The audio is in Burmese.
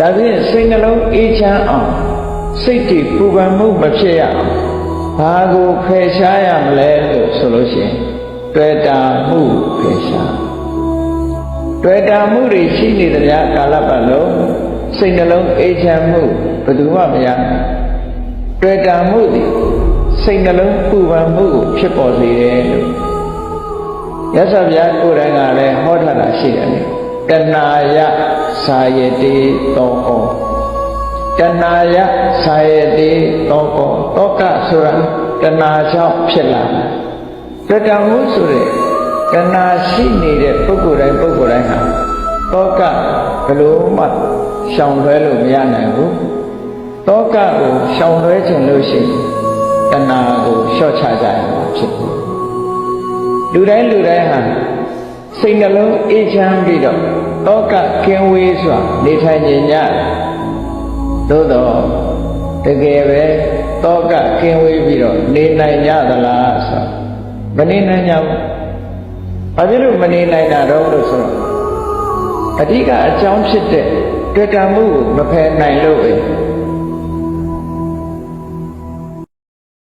ဒါဖြင့်စိတ်နှလုံးအေးချမ်းအောင်စိတ်တည်ပူပန်မှုမဖြစ်ရအောင်ဘာကိုဖယ်ရှားရမလဲလို့ဆိုလို့ရှိရင်တွေ့တာမှုဖယ်ရှားတွေ့တာမှုတွေရှိနေသမျှကာလပတ်လုံးစိတ်နှလုံးအေးချမ်းမှုဘယ်သူမှမရနိုင်တွေ့တာမှုသည်စိတ်နှလုံးပူပန်မှုကိုဖြစ်ပေါ်စေတယ်လို့ရသော်ဗျာကိုယ်တိုင်ကလည်းဟောထားတာရှိတယ်လေ တဏှာယသာယတိတောဩတဏှာယသာယတိတောဩတောကဆိုတာတဏှာကြောင့်ဖြစ်လာတာတွေ့တာမှုဆိုတဲ့တဏှာရှိနေတဲ့ပုဂ္ဂိုလ်တိုင်းပုဂ္ဂိုလ်တိုင်းဟာတောကဘယ်လိုမှရှောင်လွှဲလို့မရနိုင်ဘူးတောကကိုရှောင်လွှဲခြင်းလို့ရှိရင်တဏှာကိုလျှော့ချကြရမှာဖြစ်တယ်လူတိုင်းလူတိုင်းဟာ စိတ်နှလုံးအေးချမ်းပြီးတော့တောကကင်းဝေးစွာနေထိုင်ကြညသို့တော့တကယ်ပဲတောကကင်းဝေးပြီးတော့နေနိုင်ကြသလားဆိုမနေနိုင်ကြဘူးဘာဖြစ်လို့မနေနိုင်တာတော့လို့ဆိုတော့အဓိကအကြောင်းဖြစ်တဲ့တွေ့တာမှုကိုမဖယ်နိုင်လို့ပဲ